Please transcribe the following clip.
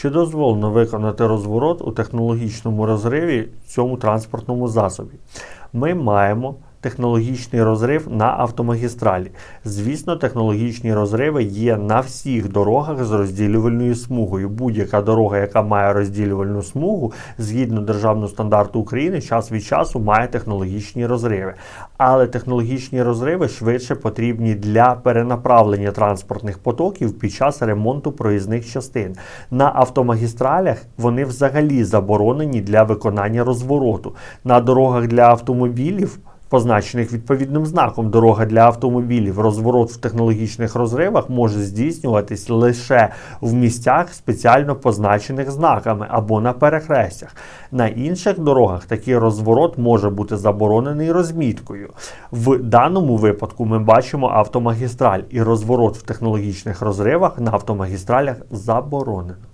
Чи дозволено виконати розворот у технологічному розриві цьому транспортному засобі? Ми маємо технологічний розрив на автомагістралі. Звісно, технологічні розриви є на всіх дорогах з розділювальною смугою. Будь-яка дорога, яка має розділювальну смугу, згідно державного стандарту України, час від часу має технологічні розриви. Але технологічні розриви швидше потрібні для перенаправлення транспортних потоків під час ремонту проїзних частин. На автомагістралях вони взагалі заборонені для виконання розвороту. На дорогах для автомобілів. Позначених відповідним знаком дорога для автомобілів, розворот в технологічних розривах може здійснюватись лише в місцях, спеціально позначених знаками або на перехрестях. На інших дорогах такий розворот може бути заборонений розміткою. В даному випадку ми бачимо автомагістраль, і розворот в технологічних розривах на автомагістралях заборонено.